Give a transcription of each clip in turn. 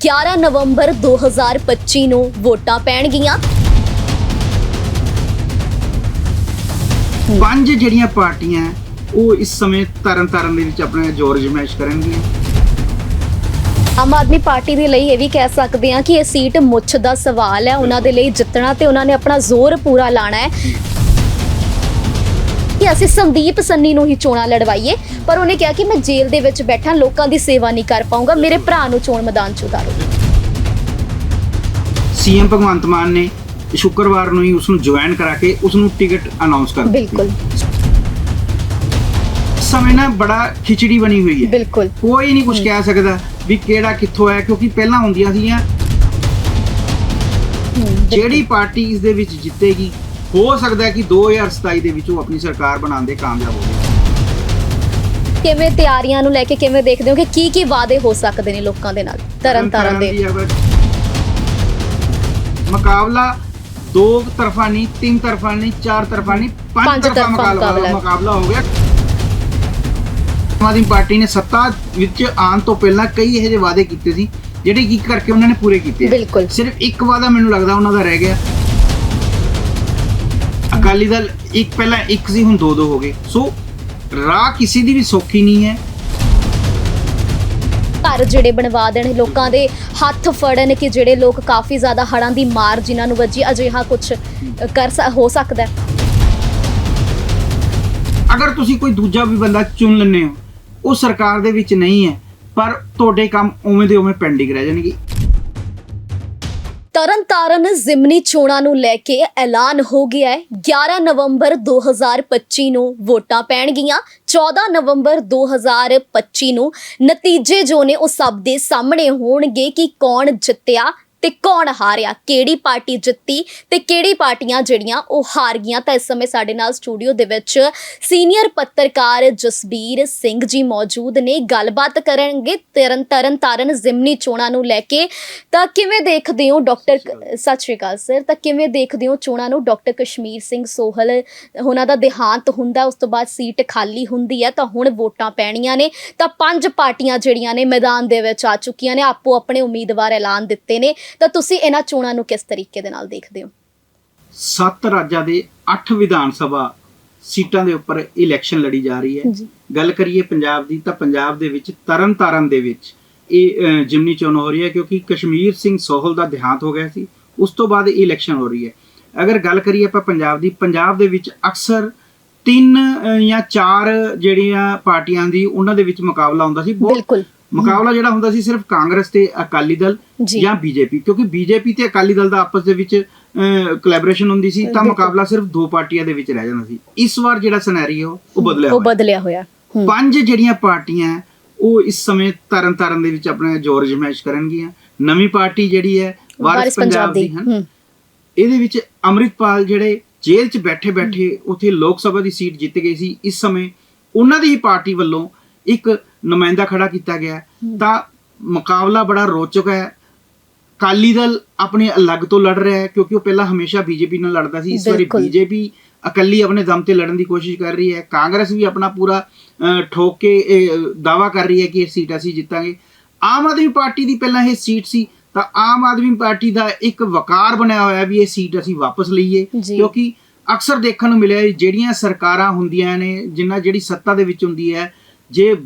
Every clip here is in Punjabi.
11 ਨਵੰਬਰ 2025 ਨੂੰ ਵੋਟਾਂ ਪੈਣਗੀਆਂ। ਪੰਜ ਜਿਹੜੀਆਂ ਪਾਰਟੀਆਂ ਉਹ ਇਸ ਸਮੇਂ ਤਰਨ ਤਾਰਨ ਦੇ ਵਿੱਚ ਆਪਣਾ ਜ਼ੋਰ ਜਮਾਇਸ਼ ਕਰਨਗੀਆਂ। ਆਮ ਆਦਮੀ ਪਾਰਟੀ ਦੇ ਲਈ ਇਹ ਵੀ ਕਹਿ ਸਕਦੇ ਹਾਂ ਕਿ ਇਹ ਸੀਟ ਮੁੱਛ ਦਾ ਸਵਾਲ ਹੈ। ਉਹਨਾਂ ਦੇ ਲਈ ਜਿੱਤਣਾ ਤੇ ਉਹਨਾਂ ਨੇ ਆਪਣਾ ਜ਼ੋਰ ਪੂਰਾ ਲਾਣਾ ਹੈ। ਕਿ ਅਸੀਂ ਸੰਦੀਪ ਸੰਨੀ ਨੂੰ ਹੀ ਚੋਣਾਂ ਲੜਵਾਈਏ ਪਰ ਉਹਨੇ ਕਿਹਾ ਕਿ ਮੈਂ ਜੇਲ੍ਹ ਦੇ ਵਿੱਚ ਬੈਠਾ ਲੋਕਾਂ ਦੀ ਸੇਵਾ ਨਹੀਂ ਕਰ ਪਾਉਂਗਾ ਮੇਰੇ ਭਰਾ ਨੂੰ ਚੋਣ ਮੈਦਾਨ 'ਚ ਉਤਾਰੋ। ਸੀਐਮ ਭਗਵੰਤ ਮਾਨ ਨੇ ਸ਼ੁੱਕਰਵਾਰ ਨੂੰ ਹੀ ਉਸ ਨੂੰ ਜੁਆਇਨ ਕਰਾ ਕੇ ਉਸ ਨੂੰ ਟਿਕਟ ਅਨਾਉਂਸ ਕਰ ਦਿੱਤੀ। ਬਿਲਕੁਲ। ਸਮੇਂ ਨਾ ਬੜਾ ਖਿਚੜੀ ਬਣੀ ਹੋਈ ਹੈ। ਬਿਲਕੁਲ। ਕੋਈ ਨਹੀਂ ਕੁਝ ਕਹਿ ਸਕਦਾ ਵੀ ਕਿਹੜਾ ਕਿੱਥੋਂ ਹੈ ਕਿਉਂਕਿ ਪਹਿਲਾਂ ਹੁੰਦੀਆਂ ਸੀਗੀਆਂ। ਜਿਹੜੀ ਪਾਰਟੀ ਇਸ ਦੇ ਵਿੱਚ ਜਿੱਤੇਗੀ ਹੋ ਸਕਦਾ ਹੈ ਕਿ 2027 ਦੇ ਵਿੱਚ ਉਹ ਆਪਣੀ ਸਰਕਾਰ ਬਣਾਉਣ ਦੇ ਕਾਮਯਾਬ ਹੋਵੇ ਕਿਵੇਂ ਤਿਆਰੀਆਂ ਨੂੰ ਲੈ ਕੇ ਕਿਵੇਂ ਦੇਖਦੇ ਹੋ ਕਿ ਕੀ ਕੀ ਵਾਅਦੇ ਹੋ ਸਕਦੇ ਨੇ ਲੋਕਾਂ ਦੇ ਨਾਲ ਤਰਨ ਤਾਰਨ ਦੇ? ਮੁਕਾਬਲਾ ਦੋ ਤਰਫਾ ਨਹੀਂ ਤਿੰਨ ਤਰਫਾ ਨਹੀਂ ਚਾਰ ਤਰਫਾ ਨਹੀਂ ਪੰਜ ਪੰਜ ਤਰਫਾ ਤਰਫਾ ਮੁਕਾਬਲਾ ਮੁਕਾਬਲਾ। ਮੁਕਾਬਲਾ ਹੋ ਗਿਆ। ਆਮ ਆਦਮੀ ਪਾਰਟੀ ਨੇ ਸੱਤਾ ਵਿੱਚ ਆਉਣ ਤੋਂ ਪਹਿਲਾਂ ਕਈ ਇਹੋ ਜਿਹੇ ਵਾਅਦੇ ਕੀਤੇ ਸੀ ਜਿਹੜੇ ਕੀ ਕਰਕੇ ਉਹਨਾਂ ਨੇ ਪੂਰੇ ਕੀਤੇ ਆ। ਬਿਲਕੁਲ। ਸਿਰਫ ਇੱਕ ਵਾਅਦਾ ਮੈਨੂੰ ਲੱਗਦਾ ਉਹਨਾਂ ਦਾ ਰਹਿ ਗਿਆ। ਅਕਾਲੀ ਦਲ ਇੱਕ ਪਹਿਲਾਂ ਇੱਕ ਸੀ ਹੁਣ ਦੋ ਦੋ ਹੋ ਗਏ। ਸੋ ਰਾਹ ਕਿਸੇ ਦੀ ਵੀ ਸੌਖੀ ਨਹੀਂ ਹੈ। ਘਰ ਜਿਹੜੇ ਬਣਵਾ ਦੇਣ ਲੋਕਾਂ ਦੇ ਹੱਥ ਫੜਨ ਕਿ ਜਿਹੜੇ ਲੋਕ ਕਾਫੀ ਜ਼ਿਆਦਾ ਹੜਾਂ ਦੀ ਮਾਰ ਜਿਨ੍ਹਾਂ ਨੂੰ ਵੱਜੀ ਅਜਿਹਾ ਕੁਝ ਕਰ ਸ- ਹੋ ਸਕਦਾ ਹੈ। ਅਗਰ ਤੁਸੀਂ ਕੋਈ ਦੂਜਾ ਵੀ ਬੰਦਾ ਚੁਣ ਲੈਂਦੇ ਹੋ ਉਹ ਸਰਕਾਰ ਦੇ ਵਿੱਚ ਨਹੀਂ ਹੈ ਪਰ ਤੁਹਾਡੇ ਕੰਮ ਉਵੇਂ ਦੇ ਉਵੇਂ ਪੈਂਡਿੰਗ ਰਹਿ ਜਾਣਗੇ। ਤਰਨ ਜ਼ਿਮਨੀ ਚੋਣਾਂ ਨੂੰ ਲੈ ਕੇ ਐਲਾਨ ਹੋ ਗਿਆ ਹੈ। 11 ਨਵੰਬਰ 2025 ਨੂੰ ਵੋਟਾਂ ਪੈਣਗੀਆਂ। 14 ਨਵੰਬਰ 2025 ਨੂੰ ਨਤੀਜੇ ਜੋ ਨੇ ਉਹ ਸਭ ਦੇ ਸਾਹਮਣੇ ਹੋਣਗੇ ਕਿ ਕੌਣ ਜਿੱਤਿਆ ਤੇ ਕੌਣ ਹਾਰਿਆ? ਕਿਹੜੀ ਪਾਰਟੀ ਜਿੱਤੀ ਤੇ ਕਿਹੜੀ ਪਾਰਟੀਆਂ ਜਿਹੜੀਆਂ ਉਹ ਹਾਰ ਗਈਆਂ? ਤਾਂ ਇਸ ਸਮੇਂ ਸਾਡੇ ਨਾਲ ਸਟੂਡੀਓ ਦੇ ਵਿੱਚ ਸੀਨੀਅਰ ਪੱਤਰਕਾਰ ਜਸਬੀਰ ਸਿੰਘ ਜੀ ਮੌਜੂਦ ਨੇ। ਗੱਲਬਾਤ ਕਰਾਂਗੇ ਤਰਨ ਤਰਨ ਤਾਰਨ ਜ਼ਿਮਨੀ ਚੋਣਾਂ ਨੂੰ ਲੈ ਕੇ। ਤਾਂ ਕਿਵੇਂ ਦੇਖਦੇ ਹੋ ਡਾਕਟਰ ਸਤਿ ਸ਼੍ਰੀ ਅਕਾਲ। ਸਰ ਤਾਂ ਕਿਵੇਂ ਦੇਖਦੇ ਹੋ ਚੋਣਾਂ ਨੂੰ? ਡਾਕਟਰ ਕਸ਼ਮੀਰ ਸਿੰਘ ਸੋਹਲ ਉਹਨਾਂ ਦਾ ਦੇਹਾਂਤ ਹੁੰਦਾ ਉਸ ਤੋਂ ਬਾਅਦ ਸੀਟ ਖਾਲੀ ਹੁੰਦੀ ਹੈ ਤਾਂ ਹੁਣ ਵੋਟਾਂ ਪੈਣੀਆਂ ਨੇ। ਤਾਂ ਪੰਜ ਪਾਰਟੀਆਂ ਜਿਹੜੀਆਂ ਨੇ ਮੈਦਾਨ ਦੇ ਵਿੱਚ ਆ ਚੁੱਕੀਆਂ ਨੇ ਆਪੋ ਆਪਣੇ ਉਮੀਦਵਾਰ ਐਲਾਨ ਦਿੱਤੇ ਨੇ। ਤਾਂ ਤੁਸੀਂ ਇਹਨਾਂ ਚੋਣਾਂ ਨੂੰ ਕਿਸ ਤਰੀਕੇ ਦੇ ਨਾਲ ਦੇਖਦੇ ਹੋ? ਸੱਤ ਰਾਜਾਂ ਦੇ 8 ਵਿਧਾਨ ਸਭਾ ਸੀਟਾਂ ਦੇ ਉੱਪਰ ਇਲੈਕਸ਼ਨ ਲੜੀ ਜਾ ਰਹੀ ਹੈ। ਗੱਲ ਕਰੀਏ ਪੰਜਾਬ ਦੀ ਤਾਂ ਪੰਜਾਬ ਦੇ ਵਿੱਚ ਤਰਨ ਤਾਰਨ ਦੇ ਵਿੱਚ ਇਹ ਜਿਮਨੀ ਚੋਣ ਹੋ ਰਹੀ ਹੈ ਕਿਉਂਕਿ ਕਸ਼ਮੀਰ ਸਿੰਘ ਸੋਹਲ ਦਾ ਦੇਹਾਂਤ ਹੋ ਗਿਆ ਸੀ। ਉਸ ਤੋਂ ਬਾਅਦ ਇਹ ਇਲੈਕਸ਼ਨ ਹੋ ਰਹੀ ਹੈ। ਅਗਰ ਗੱਲ ਕਰੀਏ ਆਪਾਂ ਪੰਜਾਬ ਦੀ ਪੰਜਾਬ ਦੇ ਵਿੱਚ ਅਕਸਰ ਤਿੰਨ ਜਾਂ ਚਾਰ ਜਿਹੜੀਆਂ ਪਾਰਟੀਆਂ ਦੀ ਉਹਨਾਂ ਦੇ ਵਿੱਚ ਮੁਕਾਬਲਾ ਹੁੰਦਾ ਸੀ। ਬਹੁਤ ਬਿਲਕੁਲ। ਮੁਕਾਬਲਾ ਜਿਹੜਾ ਹੁੰਦਾ ਸੀ ਸਿਰਫ ਕਾਂਗਰਸ ਤੇ ਅਕਾਲੀ ਦਲ ਜੀ। ਬੀਜੇਪੀ ਕਿਉਂਕਿ ਬੀਜੇਪੀ ਤੇ ਅਕਾਲੀ ਦਲ ਦਾ ਆਪਸ ਦੇ ਵਿੱਚ ਕੋਲੈਬੋਰੇਸ਼ਨ ਹੁੰਦੀ ਸੀ ਤਾਂ। ਮੁਕਾਬਲਾ ਸਿਰਫ ਦੋ ਪਾਰਟੀਆਂ ਦੇ ਵਿੱਚ ਰਹਿ ਜਾਂਦਾ ਸੀ। ਇਸ ਵਾਰ ਜਿਹੜਾ ਸਿਨੈਰੀਓ ਉਹ ਬਦਲਿਆ ਉਹ ਬਦਲਿਆ ਹੋਇਆ। ਪੰਜ ਜਿਹੜੀਆਂ ਪਾਰਟੀਆਂ ਉਹ ਇਸ ਸਮੇਂ ਤਰਨ ਤਾਰਨ ਦੇ ਵਿੱਚ ਆਪਣਾ ਜ਼ੋਰ ਜਮਾਇਸ਼ ਕਰਨਗੀਆਂ। ਨਵੀਂ ਪਾਰਟੀ ਜਿਹੜੀ ਹੈ ਵਾਰਿਸ ਪੰਜਾਬ ਦੀ। ਹਨ? ਇਹਦੇ ਵਿੱਚ ਅੰਮ੍ਰਿਤਪਾਲ ਜਿਹੜੇ ਜੇਲ੍ਹ 'ਚ ਬੈਠੇ ਬੈਠੇ ਉਥੇ ਲੋਕ ਸਭਾ ਦੀ ਸੀਟ ਜਿੱਤ ਗਈ ਸੀ। ਇਸ ਸਮੇਂ ਉਹਨਾਂ ਦੀ ਹੀ ਪਾਰਟੀ ਵੱਲੋਂ ਇੱਕ ਨੁਮਾਇੰਦਾ ਖੜਾ ਕੀਤਾ ਗਿਆ। ਤਾਂ ਮੁਕਾਬਲਾ ਬੜਾ ਰੋਚਕ ਹੈ ਕਾਲੀ ਦਲ ਆਪਣੇ ਅਲੱਗ ਤੋਂ ਲੜ ਰਿਹਾ ਹੈ ਕਿਉਂਕਿ ਉਹ ਪਹਿਲਾਂ ਹਮੇਸ਼ਾ ਬੀਜੇਪੀ ਨਾਲ ਲੜਦਾ ਸੀ ਇਸ ਵਾਰੀ। ਬੀਜੇਪੀ ਇਕੱਲੀ ਆਪਣੇ ਦਮ ਤੇ ਲੜਨ ਦੀ ਕੋਸ਼ਿਸ਼ ਕਰ ਰਹੀ ਹੈ ਕਾਂਗਰਸ ਵੀ ਆਪਣਾ ਪੂਰਾ ਠੋਕ ਕੇ ਦਾਵਾ ਕਰ ਰਹੀ ਹੈ ਕਿ ਇਹ ਸੀਟ ਅਸੀਂ ਜਿੱਤਾਂਗੇ ਆਮ ਆਦਮੀ ਪਾਰਟੀ ਦੀ ਪਹਿਲਾਂ ਇਹ ਸੀਟ ਸੀ ਤਾਂ ਆਮ ਆਦਮੀ ਪਾਰਟੀ ਦਾ ਇੱਕ ਵਕਾਰ ਬਣਿਆ ਹੋਇਆ ਵੀ ਇਹ ਸੀਟ ਅਸੀਂ ਵਾਪਸ ਲਈਏ। ਕਿਉਂਕਿ ਅਕਸਰ ਦੇਖਣ ਨੂੰ ਮਿਲਿਆ ਜਿਹੜੀਆਂ ਸਰਕਾਰਾਂ ਹੁੰਦੀਆਂ ਨੇ ਜਿੰਨਾ ਜਿਹੜੀ ਸੱਤਾ ਦੇ ਵਿੱਚ ਹੁੰਦੀ ਹੈ ਜੇ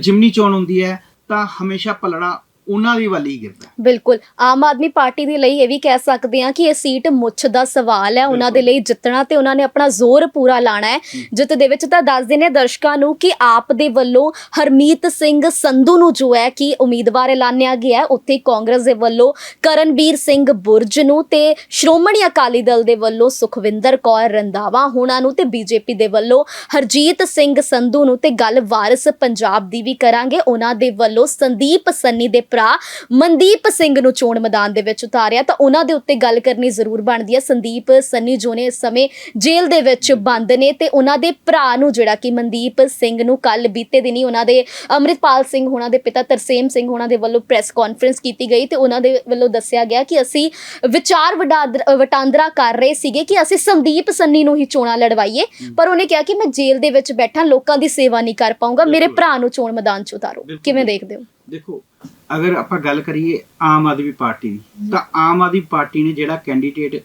ਜਿਮਨੀ ਚੋਣ ਹੁੰਦੀ ਹੈ ਤਾਂ ਹਮੇਸ਼ਾ ਪਲੜਾ ਉਹਨਾਂ ਦੀ ਵੱਲ ਗਿਰਦਾ ਹੈ। ਬਿਲਕੁਲ। ਆਮ ਆਦਮੀ ਪਾਰਟੀ ਦੇ ਲਈ ਇਹ ਵੀ ਕਹਿ ਸਕਦੇ ਹਾਂ ਕਿ ਇਹ ਸੀਟ ਮੁੱਛ ਦਾ ਸਵਾਲ ਹੈ। ਉਹਨਾਂ ਦੇ ਲਈ ਜਿੱਤਣਾ ਤੇ ਉਹਨਾਂ ਨੇ ਆਪਣਾ ਜ਼ੋਰ ਪੂਰਾ ਲਾਣਾ ਹੈ। ਜਿੱਤ ਦੇ ਵਿੱਚ ਤਾਂ ਦੱਸ ਦਿੰਦੇ ਹਾਂ ਦਰਸ਼ਕਾਂ ਨੂੰ ਕਿ ਆਪ ਦੇ ਵੱਲੋਂ ਹਰਮੀਤ ਸਿੰਘ ਸੰਧੂ ਨੂੰ ਜੋ ਹੈ ਕਿ ਉਮੀਦਵਾਰ ਐਲਾਨਿਆ ਗਿਆ ਹੈ। ਉੱਥੇ ਕਾਂਗਰਸ ਦੇ ਵੱਲੋਂ ਕਰਨਵੀਰ ਸਿੰਘ ਬੁਰਜ ਨੂੰ ਤੇ ਸ਼੍ਰੋਮਣੀ ਅਕਾਲੀ ਦਲ ਦੇ ਵੱਲੋਂ ਸੁਖਵਿੰਦਰ ਕੌਰ ਰੰਧਾਵਾ ਹੋਣਾ ਨੂੰ ਤੇ ਬੀਜੇਪੀ ਦੇ ਵੱਲੋਂ ਹਰਜੀਤ ਸਿੰਘ ਸੰਧੂ ਨੂੰ ਤੇ ਗੱਲ ਵਾਰਿਸ ਪੰਜਾਬ ਦੀ ਵੀ ਕਰਾਂਗੇ। ਉਹਨਾਂ ਦੇ ਵੱਲੋਂ ਸੰਦੀਪ ਸੰਨੀ ਦੇ ਭਰਾ ਮਨਦੀਪ ਸਿੰਘ ਨੂੰ ਚੋਣ ਮੈਦਾਨ ਦੇ ਵਿੱਚ ਉਤਾਰਿਆ ਤਾਂ ਉਹਨਾਂ ਦੇ ਉੱਤੇ ਗੱਲ ਕਰਨੀ ਜ਼ਰੂਰ ਬਣਦੀ ਹੈ। ਸੰਦੀਪ ਸੰਨੀ ਜੋ ਨੇ ਇਸ ਸਮੇਂ ਜੇਲ੍ਹ ਦੇ ਵਿੱਚ ਬੰਦ ਨੇ ਤੇ ਉਹਨਾਂ ਦੇ ਭਰਾ ਨੂੰ ਜਿਹੜਾ ਕਿ ਮਨਦੀਪ ਸਿੰਘ ਨੂੰ ਕੱਲ ਬੀਤੇ ਦਿਨੀ ਉਹਨਾਂ ਦੇ ਅੰਮ੍ਰਿਤਪਾਲ ਸਿੰਘ ਹੋਣਾ ਦੇ ਪਿਤਾ ਤਰਸੇਮ ਸਿੰਘ ਹੋਣਾ ਦੇ ਵੱਲੋਂ ਪ੍ਰੈਸ ਕਾਨਫਰੰਸ ਕੀਤੀ ਗਈ ਤੇ ਉਹਨਾਂ ਦੇ ਵੱਲੋਂ ਦੱਸਿਆ ਗਿਆ ਕਿ ਅਸੀਂ ਵਿਚਾਰ ਵਟਾਂਦਰਾ ਕਰ ਰਹੇ ਸੀਗੇ ਕਿ ਅਸੀਂ ਸੰਦੀਪ ਸੰਨੀ ਨੂੰ ਹੀ ਚੋਣਾਂ ਲੜਵਾਈਏ। ਪਰ ਉਹਨੇ ਕਿਹਾ ਕਿ ਮੈਂ ਜੇਲ੍ਹ ਦੇ ਵਿੱਚ ਬੈਠਾ ਲੋਕਾਂ ਦੀ ਸੇਵਾ ਨਹੀਂ ਕਰ ਪਾਉਂਗਾ ਮੇਰੇ। ਭਰਾ ਨੂੰ ਚੋਣ ਮੈਦਾਨ 'ਚ ਉਤਾਰੋ। ਕਿਵੇਂ ਦੇਖਦੇ ਹੋ? ਦੇਖੋ ਅਗਰ ਆਪਾਂ ਗੱਲ ਕਰੀਏ ਆਮ ਆਦਮੀ ਪਾਰਟੀ ਦੀ ਤਾਂ ਆਮ ਆਦਮੀ ਪਾਰਟੀ ਨੇ ਜਿਹੜਾ ਕੈਂਡੀਡੇਟ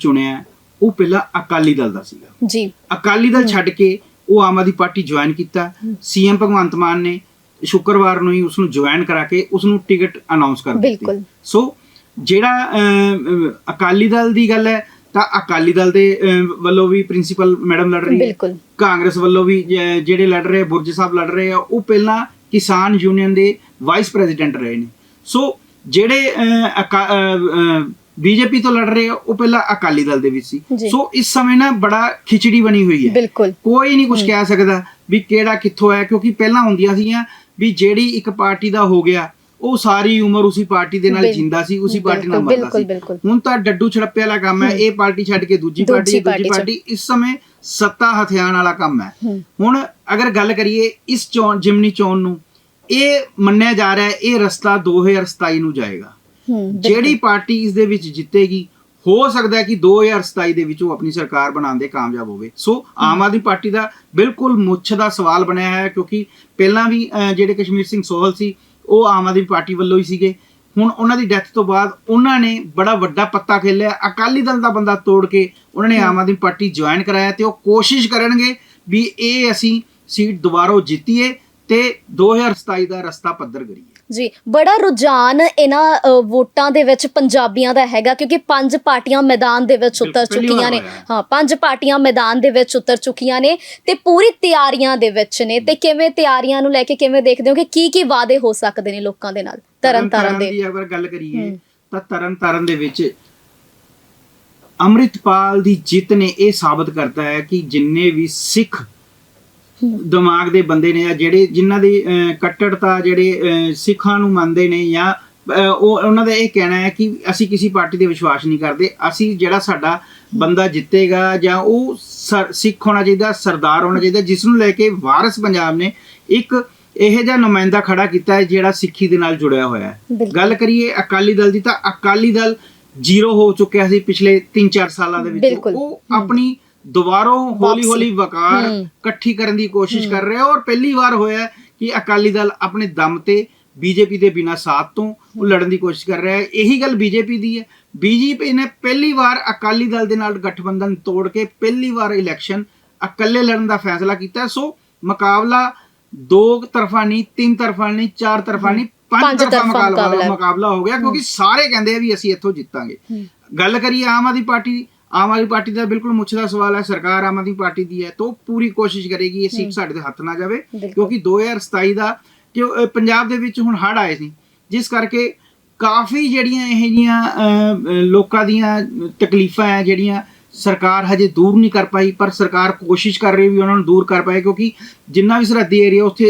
ਚੁਣਿਆ ਉਹ ਪਹਿਲਾਂ ਅਕਾਲੀ ਦਲ ਦਾ ਸੀਗਾ। ਜੀ। ਅਕਾਲੀ ਦਲ ਛੱਡ ਕੇ ਉਹ ਆਮ ਆਦਮੀ ਪਾਰਟੀ ਜੁਆਇਨ ਕੀਤਾ। ਸੀਐਮ ਭਗਵੰਤ ਮਾਨ ਨੇ ਸ਼ੁੱਕਰਵਾਰ ਨੂੰ ਹੀ ਉਸ ਨੂੰ ਜੁਆਇਨ ਕਰਾ ਕੇ ਉਸ ਨੂੰ ਟਿਕਟ ਅਨਾਉਂਸ ਕਰ ਦਿੱਤੀ। ਬਿਲਕੁਲ। ਸੋ ਜਿਹੜਾ ਅਕਾਲੀ ਦਲ ਦੀ ਗੱਲ ਹੈ ਤਾਂ ਅਕਾਲੀ ਦਲ ਦੇ ਵੱਲੋਂ ਵੀ ਪ੍ਰਿੰਸੀਪਲ ਮੈਡਮ ਲੜ ਰਹੀ ਹੈ। ਕਾਂਗਰਸ ਵੱਲੋਂ ਵੀ ਜਿਹੜੇ ਲੜ ਰਹੇ ਬੁਰਜ ਸਾਹਿਬ ਲੜ ਰਹੇ ਆ ਉਹ ਪਹਿਲਾਂ ਕਿਸਾਨ ਯੂਨੀਅਨ ਦੇ ਵਾਈਸ ਪ੍ਰੈਜ਼ੀਡੈਂਟ ਰਹੇ ਨੇ ਸੋ ਜਿਹੜੇ ਬੀਜੇਪੀ ਤੋਂ ਲੜ ਰਹੇ ਆ ਉਹ ਪਹਿਲਾਂ ਅਕਾਲੀ ਦਲ ਦੇ ਵਿੱਚ ਸੀ। ਸੋ ਇਸ ਸਮੇਂ ਨਾ ਬੜਾ ਖਿਚੜੀ ਬਣੀ ਹੋਈ ਹੈ ਕੋਈ ਨਹੀਂ ਕੁਝ ਕਹਿ ਸਕਦਾ ਵੀ ਕਿਹੜਾ ਕਿੱਥੋਂ ਹੈ ਕਿਉਂਕਿ ਪਹਿਲਾਂ ਹੁੰਦੀਆਂ ਸੀਗੀਆਂ ਵੀ ਜਿਹੜੀ ਇੱਕ ਪਾਰਟੀ ਦਾ ਹੋ ਗਿਆ ਉਹ ਸਾਰੀ ਉਮਰ ਉਸੇ ਪਾਰਟੀ ਦੇ ਨਾਲ ਜਿੰਦਾ ਸੀ ਉਸੇ ਪਾਰਟੀ ਨਾਲ ਮਰਦਾ ਸੀ। ਹੁਣ ਤਾਂ ਡੱਡੂ ਛੜੱਪੇ ਵਾਲਾ ਕੰਮ ਹੈ ਇਹ ਪਾਰਟੀ ਛੱਡ ਕੇ ਦੂਜੀ ਪਾਰਟੀ ਦੂਜੀ। ਪਾਰਟੀ ਇਸ ਸਮੇਂ ਸੱਤਾ ਹਥਿਆਣ ਵਾਲਾ ਕੰਮ ਹੈ। ਹੁਣ ਅਗਰ ਗੱਲ ਕਰੀਏ ਇਸ ਚੋਣ ਜਿਮਨੀ ਚੋਣ ਨੂੰ ਇਹ ਮੰਨਿਆ ਜਾ ਰਿਹਾ ਹੈ ਇਹ ਰਸਤਾ 2027 ਨੂੰ ਜਾਏਗਾ। ਜਿਹੜੀ ਪਾਰਟੀ ਇਸ ਦੇ ਵਿੱਚ ਜਿੱਤੇਗੀ ਹੋ ਸਕਦਾ ਹੈ ਕਿ 2027 ਦੇ ਵਿੱਚ ਉਹ ਆਪਣੀ ਸਰਕਾਰ ਬਣਾਉਣ ਦੇ ਕਾਮਯਾਬ ਹੋਵੇ ਸੋ ਆਮ ਆਦਮੀ ਪਾਰਟੀ ਦਾ ਬਿਲਕੁਲ ਮੁੱਛ ਦਾ ਸਵਾਲ ਬਣਿਆ ਹੈ ਕਿਉਂਕਿ ਪਹਿਲਾਂ ਵੀ ਜਿਹੜੇ ਕਸ਼ਮੀਰ ਸਿੰਘ ਸੋਹਲ ਸੀ ਉਹ ਆਮ ਆਦਮੀ ਪਾਰਟੀ ਵੱਲੋਂ ਹੀ ਸੀਗੇ ਹੁਣ ਉਹਨਾਂ ਦੀ ਡੈਥ ਤੋਂ ਬਾਅਦ ਉਹਨਾਂ ਨੇ ਬੜਾ ਵੱਡਾ ਪੱਤਾ ਖੇਲਿਆ। ਅਕਾਲੀ ਦਲ ਦਾ ਬੰਦਾ ਤੋੜ ਕੇ ਉਹਨਾਂ ਨੇ ਆਮ ਆਦਮੀ ਪਾਰਟੀ ਜੁਆਇਨ ਕਰਾਇਆ ਤੇ ਉਹ ਕੋਸ਼ਿਸ਼ ਕਰਨਗੇ ਵੀ ਇਹ ਅਸੀਂ ਸੀਟ ਦੁਬਾਰਾ ਜਿੱਤੀਏ ਤੇ 2027 ਦਾ ਰਸਤਾ ਪੱਧਰ ਕਰੀਏ। ਜੀ ਬੜਾ ਰੁਝਾਨ ਇਹਨਾਂ ਵੋਟਾਂ ਦੇ ਵਿੱਚ ਪੰਜਾਬੀਆਂ ਦਾ ਹੈਗਾ ਕਿਉਂਕਿ ਪੰਜ ਪਾਰਟੀਆਂ ਮੈਦਾਨ ਦੇ ਵਿੱਚ ਉਤਰ ਚੁੱਕੀਆਂ ਨੇ। ਹਾਂ ਪੰਜ ਪਾਰਟੀਆਂ ਮੈਦਾਨ ਦੇ ਵਿੱਚ ਉਤਰ ਚੁੱਕੀਆਂ ਨੇ ਤੇ ਪੂਰੀ ਤਿਆਰੀਆਂ ਦੇ ਵਿੱਚ ਨੇ ਤੇ ਕਿਵੇਂ ਤਿਆਰੀਆਂ ਨੂੰ ਲੈ ਕੇ ਕਿਵੇਂ ਦੇਖਦੇ ਹੋ ਕਿ ਕੀ ਕੀ ਵਾਅਦੇ ਹੋ ਸਕਦੇ ਨੇ ਲੋਕਾਂ ਦੇ ਨਾਲ ਤਰਨ ਤਾਰਨ ਦੇ ਅਗਰ ਗੱਲ ਕਰੀਏ। ਤਾਂ ਤਰਨ ਤਾਰਨ ਦੇ ਵਿੱਚ ਅੰਮ੍ਰਿਤਪਾਲ ਦੀ ਜਿੱਤ ਨੇ ਇਹ ਸਾਬਤ ਕਰਤਾ ਹੈ ਕਿ ਜਿੰਨੇ ਵੀ ਸਿੱਖ। ਦਿਮਾਗ ਦੇ ਬੰਦੇ ਨੇ ਜਾਂ ਜਿਹੜੇ ਜਿਨ੍ਹਾਂ ਦੀ ਕੱਟੜਤਾ ਜਿਹੜੇ ਸਿੱਖਾਂ ਨੂੰ ਮੰਨਦੇ ਨੇ ਜਾਂ ਉਹ ਉਹਨਾਂ ਦਾ ਇਹ ਕਹਿਣਾ ਹੈ ਕਿ ਅਸੀਂ ਕਿਸੇ ਪਾਰਟੀ ਤੇ ਵਿਸ਼ਵਾਸ ਨਹੀਂ ਕਰਦੇ ਅਸੀਂ ਜਿਹੜਾ ਸਾਡਾ ਬੰਦਾ ਜਿੱਤੇਗਾ ਜਾਂ ਉਹ ਸਿੱਖ ਹੋਣਾ ਚਾਹੀਦਾ ਸਰਦਾਰ ਹੋਣਾ ਚਾਹੀਦਾ ਜਿਸ ਨੂੰ ਲੈ ਕੇ ਵਾਰਿਸ ਪੰਜਾਬ ਨੇ ਇੱਕ ਇਹੋ ਜਿਹਾ ਨੁਮਾਇੰਦਾ ਖੜਾ ਕੀਤਾ ਹੈ ਜਿਹੜਾ ਸਿੱਖੀ ਦੇ ਨਾਲ ਜੁੜਿਆ ਹੋਇਆ ਹੈ। ਗੱਲ ਕਰੀਏ ਅਕਾਲੀ ਦਲ ਦੀ ਤਾਂ ਅਕਾਲੀ ਦਲ ਜ਼ੀਰੋ ਹੋ ਚੁੱਕਿਆ ਸੀ ਪਿਛਲੇ 3-4 ਸਾਲਾਂ ਦੇ ਵਿੱਚ। ਉਹ ਆਪਣੀ ਦੁਬਾਰੋਂ ਹੌਲੀ। ਹੌਲੀ ਵਕਾਰ। ਇਕੱਠੀ ਕਰਨ ਦੀ ਕੋਸ਼ਿਸ਼ ਕਰ ਰਿਹਾ ਔਰ ਪਹਿਲੀ ਵਾਰ ਹੋਇਆ ਹੈ ਕਿ ਅਕਾਲੀ ਦਲ ਆਪਣੇ ਦਮ ਤੇ ਬੀਜੇਪੀ ਦੇ ਬਿਨਾ ਸਾਥ ਤੋਂ ਉਹ ਲੜਨ ਦੀ ਕੋਸ਼ਿਸ਼ ਕਰ ਰਿਹਾ ਹੈ ਇਹੀ ਗੱਲ ਬੀਜੇਪੀ ਦੀ ਹੈ ਬੀਜੇਪੀ ਨੇ ਪਹਿਲੀ ਵਾਰ ਅਕਾਲੀ ਦਲ ਦੇ ਨਾਲ ਗਠਬੰਧਨ ਤੋੜ ਕੇ ਪਹਿਲੀ ਵਾਰ ਇਲੈਕਸ਼ਨ ਇਕੱਲੇ ਲੜਨ ਦਾ ਫੈਸਲਾ ਕੀਤਾ ਹੈ। ਸੋ ਮੁਕਾਬਲਾ ਦੋ ਤਰਫਾ ਨਹੀਂ ਤਿੰਨ ਤਰਫਾ ਨਹੀਂ ਚਾਰ ਤਰਫਾ ਨਹੀਂ ਪੰਜ ਤਰਫਾ ਮੁਕਾਬਲਾ ਹੋ ਗਿਆ ਕਿਉਂਕਿ ਸਾਰੇ ਕਹਿੰਦੇ ਆ ਵੀ ਅਸੀਂ ਇੱਥੋਂ ਜਿੱਤਾਂਗੇ। ਗੱਲ ਕਰੀਏ ਆਮ ਆਦਮੀ ਪਾਰਟੀ ਦੀ ਆਮ ਆਦਮੀ ਪਾਰਟੀ ਦਾ ਬਿਲਕੁਲ ਮੁੱਛ ਦਾ ਸਵਾਲ ਹੈ ਸਰਕਾਰ ਆਮ ਆਦਮੀ ਪਾਰਟੀ ਦੀ ਹੈ ਤਾਂ ਉਹ ਪੂਰੀ ਕੋਸ਼ਿਸ਼ ਕਰੇਗੀ ਇਹ ਸੀਟ ਸਾਡੇ ਦੇ ਹੱਥ ਨਾ ਜਾਵੇ। ਕਿਉਂਕਿ 2027 ਦਾ ਕਿ ਪੰਜਾਬ ਦੇ ਵਿੱਚ ਹੁਣ ਹੜ੍ਹ ਆਏ ਸੀ ਜਿਸ ਕਰਕੇ ਕਾਫੀ ਜਿਹੜੀਆਂ ਇਹ ਜੀਆਂ ਲੋਕਾਂ ਦੀਆਂ ਤਕਲੀਫਾਂ ਹੈ ਜਿਹੜੀਆਂ ਸਰਕਾਰ ਹਜੇ ਦੂਰ ਨਹੀਂ ਕਰ ਪਾਈ ਪਰ ਸਰਕਾਰ ਕੋਸ਼ਿਸ਼ ਕਰ ਰਹੀ ਵੀ ਉਹਨਾਂ ਨੂੰ ਦੂਰ ਕਰ ਪਾਏ ਕਿਉਂਕਿ ਜਿੰਨਾ ਵੀ ਸਰਹੱਦੀ ਏਰੀਆ ਉੱਥੇ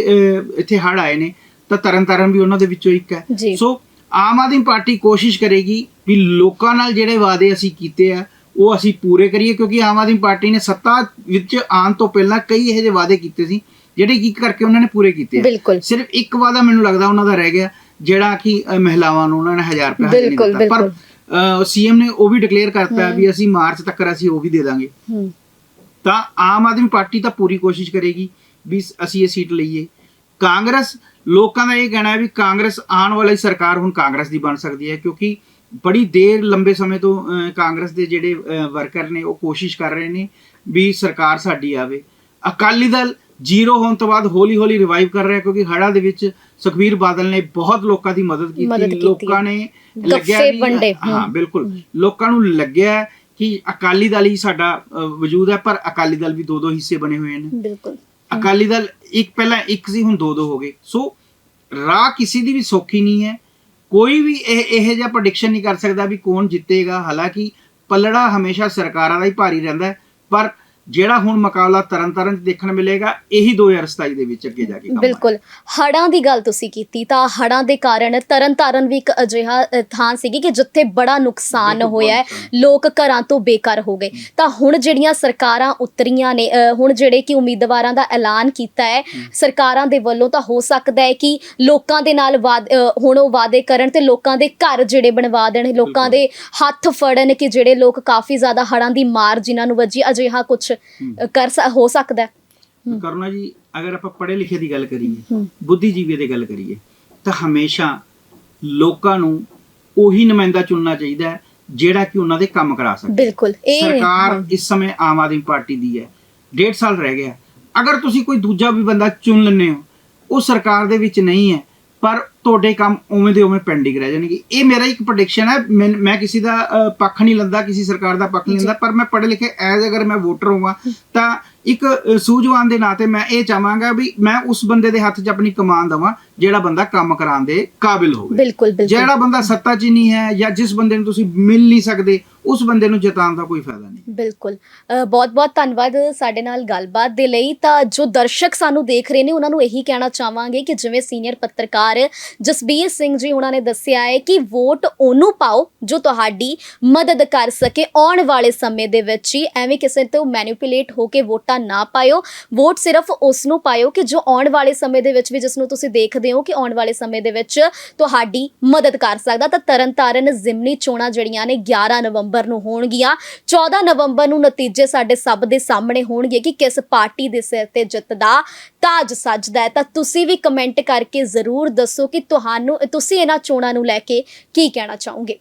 ਇੱਥੇ ਹੜ੍ਹ ਆਏ ਨੇ ਤਾਂ ਤਰਨਤਾਰਨ ਵੀ ਉਹਨਾਂ ਦੇ ਵਿੱਚੋਂ ਇੱਕ। ਹੈ ਸੋ ਆਮ ਆਦਮੀ ਪਾਰਟੀ ਕੋਸ਼ਿਸ਼ ਕਰੇਗੀ ਵੀ ਲੋਕਾਂ ਨਾਲ ਜਿਹੜੇ ਵਾਅਦੇ ਅਸੀਂ ਕੀਤੇ ਆ ਉਹ ਅਸੀਂ ਪੂਰੇ ਕਰੀਏ ਕਿਉਂਕਿ ਆਮ ਆਦਮੀ ਪਾਰਟੀ ਨੇ ਸੱਤਾ ਵਿੱਚ ਆਉਣ ਤੋਂ ਪਹਿਲਾਂ ਕਈ ਇਹੋ ਜਿਹੇ ਵਾਅਦੇ ਕੀਤੇ ਸੀ ਜਿਹੜੇ ਕੀ ਕਰਕੇ ਉਹਨਾਂ ਨੇ ਪੂਰੇ ਕੀਤੇ ਆ। ਸਿਰਫ ਇੱਕ ਵਾਅਦਾ ਮੈਨੂੰ ਲੱਗਦਾ ਉਹਨਾਂ ਦਾ ਰਹਿ ਗਿਆ ਜਿਹੜਾ ਕਿ ਮਹਿਲਾਵਾਂ ਨੂੰ ਉਹਨਾਂ ਨੇ 1000 ਰੁਪਏ ਨਹੀਂ ਦਿੱਤਾ। ਪਰ ਸੀਐਮ ਨੇ ਉਹ ਵੀ ਡਿਕਲੇਅਰ ਕਰਤਾ ਵੀ ਅਸੀਂ ਮਾਰਚ ਤੱਕ ਅਸੀਂ ਉਹ ਵੀ ਦੇ ਦਾਂਗੇ। ਤਾਂ ਆਮ ਆਦਮੀ ਪਾਰਟੀ ਤਾਂ ਪੂਰੀ ਕੋਸ਼ਿਸ਼ ਕਰੇਗੀ ਵੀ ਅਸੀਂ ਇਹ ਸੀਟ ਲਈਏ। ਕਾਂਗਰਸ ਲੋਕਾਂ ਦਾ ਇਹ ਕਹਿਣਾ ਹੈ ਵੀ ਕਾਂਗਰਸ ਆਉਣ ਵਾਲੀ ਸਰਕਾਰ ਹੁਣ ਕਾਂਗਰਸ ਦੀ ਬਣ ਸਕਦੀ ਹੈ ਕਿਉਂਕਿ ਬੜੀ ਦੇਰ ਲੰਬੇ ਸਮੇਂ ਤੋਂ ਕਾਂਗਰਸ ਦੇ ਜਿਹੜੇ ਵਰਕਰ ਨੇ ਉਹ ਕੋਸ਼ਿਸ਼ ਕਰ ਰਹੇ ਨੇ ਵੀ ਸਰਕਾਰ ਸਾਡੀ ਆਵੇ। ਅਕਾਲੀ ਦਲ ਜ਼ੀਰੋ ਹੋਣ ਤੋਂ ਬਾਅਦ ਹੌਲੀ ਹੌਲੀ ਰਿਵਾਈਵ ਕਰ ਰਿਹਾ ਕਿਉਂਕਿ ਹੜਾ ਦੇ ਵਿੱਚ ਸੁਖਬੀਰ ਬਾਦਲ ਨੇ ਬਹੁਤ ਲੋਕਾਂ ਦੀ ਮਦਦ ਕੀਤੀ। ਲੋਕਾਂ ਨੇ ਲੱਗਿਆ ਹਾਂ। ਬਿਲਕੁਲ। ਲੋਕਾਂ ਨੂੰ ਲੱਗਿਆ ਕਿ ਅਕਾਲੀ ਦਲ ਹੀ ਸਾਡਾ ਵਜੂਦ ਹੈ ਪਰ ਅਕਾਲੀ ਦਲ ਵੀ ਦੋ ਦੋ ਹਿੱਸੇ ਬਣੇ ਹੋਏ ਨੇ। ਬਿਲਕੁਲ। ਅਕਾਲੀ ਦਲ ਇੱਕ ਪਹਿਲਾਂ ਇੱਕ ਸੀ ਹੁਣ ਦੋ ਦੋ ਹੋ ਗਏ। ਸੋ ਰਾਹ ਕਿਸੇ ਦੀ ਵੀ ਸੌਖੀ ਨਹੀਂ ਹੈ। ਕੋਈ ਵੀ ਇਹ ਇਹ ਜਿਹਾ ਪ੍ਰੈਡਿਕਸ਼ਨ ਨਹੀਂ ਕਰ ਸਕਦਾ ਵੀ ਕੌਣ ਜਿੱਤੇਗਾ। ਹਾਲਾਂਕਿ ਪਲੜਾ ਹਮੇਸ਼ਾ ਸਰਕਾਰਾਂ ਦਾ ਹੀ ਭਾਰੀ ਰਹਿੰਦਾ ਪਰ ਜਿਹੜਾ ਹੁਣ ਮੁਕਾਬਲਾ ਤਰਨ ਤਾਰਨ ਚ ਦੇਖਣ ਮਿਲੇਗਾ ਇਹੀ 2027 ਦੇ ਵਿੱਚ ਅੱਗੇ ਜਾ ਕੇ ਕੰਮ ਬਿਲਕੁਲ। ਹੜਾਂ ਦੀ ਗੱਲ ਤੁਸੀਂ ਕੀਤੀ ਤਾਂ ਹੜਾਂ ਦੇ ਕਾਰਨ ਤਰਨਤਾਰਨ ਵੀ ਇੱਕ ਅਜਿਹਾ ਥਾਂ ਸੀਗੀ ਕਿ ਜਿੱਥੇ ਬੜਾ ਨੁਕਸਾਨ ਹੋਇਆ ਲੋਕ ਘਰਾਂ ਤੋਂ ਬੇਘਰ ਹੋ ਗਏ। ਤਾਂ ਹੁਣ ਜਿਹੜੀਆਂ ਸਰਕਾਰਾਂ ਉਤਰੀਆਂ ਨੇ ਹੁਣ ਜਿਹੜੇ ਕਿ ਉਮੀਦਵਾਰਾਂ ਦਾ ਐਲਾਨ ਕੀਤਾ ਹੈ ਸਰਕਾਰਾਂ ਦੇ ਵੱਲੋਂ ਤਾਂ ਹੋ ਸਕਦਾ ਹੈ ਕਿ ਲੋਕਾਂ ਦੇ ਨਾਲ ਹੁਣ ਉਹ ਵਾਅਦੇ ਕਰਨ ਤੇ ਲੋਕਾਂ ਦੇ ਘਰ ਜਿਹੜੇ ਬਣਵਾ ਦੇਣ ਲੋਕਾਂ ਦੇ ਹੱਥ ਫੜਨ ਕਿ ਜਿਹੜੇ ਲੋਕ ਕਾਫੀ ਜ਼ਿਆਦਾ ਹੜਾਂ ਦੀ ਮਾਰ ਜਿਨ੍ਹਾਂ ਨੂੰ ਵੱਜੀ ਅਜਿਹਾ ਕੁਝ ਕਰ ਹੋ ਸਕਦਾ ਹੈ। ਕਰੁਣਾ ਜੀ ਅਗਰ ਆਪਾਂ ਪੜ੍ਹੇ ਲਿਖੇ ਦੀ ਗੱਲ ਕਰੀਏ ਹੂੰ। ਬੁੱਧੀਜੀਵੀ ਦੀ ਗੱਲ ਕਰੀਏ ਤਾਂ ਹਮੇਸ਼ਾ ਲੋਕਾਂ ਨੂੰ ਉਹੀ ਨੁਮਾਇੰਦਾ ਚੁਣਨਾ ਚਾਹੀਦਾ ਹੈ ਜਿਹੜਾ ਕਿ ਉਹਨਾਂ ਦੇ ਕੰਮ ਕਰਾ ਸਕੇ। ਬਿਲਕੁਲ ਇਹ ਸਰਕਾਰ ਇਸ ਸਮੇਂ ਆਮ ਆਦਮੀ ਪਾਰਟੀ ਦੀ ਹੈ ਡੇਢ ਸਾਲ ਰਹਿ ਗਿਆ। ਅਗਰ ਤੁਸੀਂ ਕੋਈ ਦੂਜਾ ਵੀ ਬੰਦਾ ਚੁਣ ਲੈਂਦੇ ਹੋ ਉਹ ਸਰਕਾਰ ਦੇ ਵਿੱਚ ਨਹੀਂ ਹੈ ਪਰ ਤੁਹਾਡੇ ਕੰਮ ਉਵੇਂ ਦੇ ਉਵੇਂ ਪੈਂਡਿੰਗ ਰਹਿ ਜਾਣਗੇ। ਇਹ ਮੇਰਾ ਇੱਕ ਪ੍ਰੈਡਿਕਸ਼ਨ ਹੈ ਮੈਂ ਕਿਸੇ ਦਾ ਪੱਖ ਨਹੀਂ ਲੈਂਦਾ ਕਿਸੇ ਸਰਕਾਰ ਦਾ ਪੱਖ ਨਹੀਂ ਲੈਂਦਾ ਪਰ ਮੈਂ ਪੜ੍ਹੇ ਲਿਖੇ ਐਜ਼ ਅਗਰ ਮੈਂ ਵੋਟਰ ਹੋਵਾਂ ਤਾਂ ਇੱਕ ਸੂਝਵਾਨ ਦੇ ਨਾਤੇ ਮੈਂ ਇਹ ਚਾਹਾਂਗਾ ਵੀ ਮੈਂ ਉਸ ਬੰਦੇ ਦੇ ਹੱਥ 'ਚ ਆਪਣੀ ਕਮਾਨ ਦਵਾਂ ਜਿਹੜਾ ਬੰਦਾ ਕੰਮ ਕਰਾਉਣ ਦੇ ਕਾਬਿਲ ਹੋਵੇ। ਬਿਲਕੁਲ ਬਿਲਕੁਲ। ਜਿਹੜਾ ਬੰਦਾ ਸੱਤਾ 'ਚ ਨਹੀਂ ਹੈ ਜਾਂ ਜਿਸ ਬੰਦੇ ਨੂੰ ਤੁਸੀਂ ਮਿਲ ਨਹੀਂ ਸਕਦੇ ਉਸ ਬੰਦੇ ਨੂੰ ਜਿਤਾਉਣ ਦਾ ਕੋਈ ਫਾਇਦਾ ਨਹੀਂ। ਬਿਲਕੁਲ। ਬਹੁਤ ਬਹੁਤ ਧੰਨਵਾਦ ਸਾਡੇ ਨਾਲ ਗੱਲਬਾਤ ਦੇ ਲਈ। ਤਾਂ ਜੋ ਦਰਸ਼ਕ ਸਾਨੂੰ ਦੇਖ ਰਹੇ ਨੇ ਉਹਨਾਂ ਨੂੰ ਇਹੀ ਕਹਿਣਾ ਚਾਹਾਂਗੇ ਕਿ ਜਿਵੇਂ ਸੀਨੀਅਰ ਪੱਤਰਕਾਰ ਜਸਬੀਰ ਸਿੰਘ ਜੀ ਉਹਨਾਂ ਨੇ ਦੱਸਿਆ ਹੈ ਕਿ ਵੋਟ ਉਹਨੂੰ ਪਾਓ ਜੋ ਤੁਹਾਡੀ ਮਦਦ ਕਰ ਸਕੇ। ਆਉਣ ਵਾਲੇ ਸਮੇਂ ਦੇ ਵਿੱਚ ਹੀ ਐਵੇਂ ਕਿਸੇ ਤੋਂ ਮੈਨੀਪੂਲੇਟ ਹੋ ਕੇ ਵੋਟਾਂ ਨਾ ਪਾਇਓ। ਵੋਟ ਸਿਰਫ ਉਸ ਨੂੰ ਪਾਇਓ ਕਿ ਜੋ ਆਉਣ ਵਾਲੇ ਸਮੇਂ ਦੇ ਵਿੱਚ ਵੀ ਜਿਸ ਨੂੰ ਤੁਸੀਂ ਦੇਖਦੇ ਹੋ ਕਿ ਆਉਣ ਵਾਲੇ ਸਮੇਂ ਦੇ ਵਿੱਚ ਤੁਹਾਡੀ ਮਦਦ ਕਰ ਸਕਦਾ। ਤਾਂ ਤਰਨਤਾਰਨ ਜ਼ਿਮਨੀ ਚੋਣਾਂ ਜਿਹੜੀਆਂ ਨੇ 11 ਨਵੰਬਰ ਨੂੰ ਹੋਣਗੀਆਂ। 14 ਨਵੰਬਰ ਨੂੰ ਨਤੀਜੇ ਸਾਡੇ ਸਭ ਦੇ ਸਾਹਮਣੇ ਹੋਣਗੇ ਕਿ ਕਿਸ ਪਾਰਟੀ ਦੇ ਸਿਰ ਤੇ ਜਿੱਤ ਦਾ ਤਾਜ ਸੱਜਦਾ ਹੈ। ਤਾਂ ਤੁਸੀਂ ਵੀ ਕਮੈਂਟ ਕਰਕੇ ਜ਼ਰੂਰ ਦੱਸੋ ਕਿ ਤੁਹਾਨੂੰ ਤੁਸੀਂ ਇਹਨਾਂ ਚੋਣਾਂ ਨੂੰ ਲੈ ਕੇ ਕੀ ਕਹਿਣਾ ਚਾਹੋਗੇ?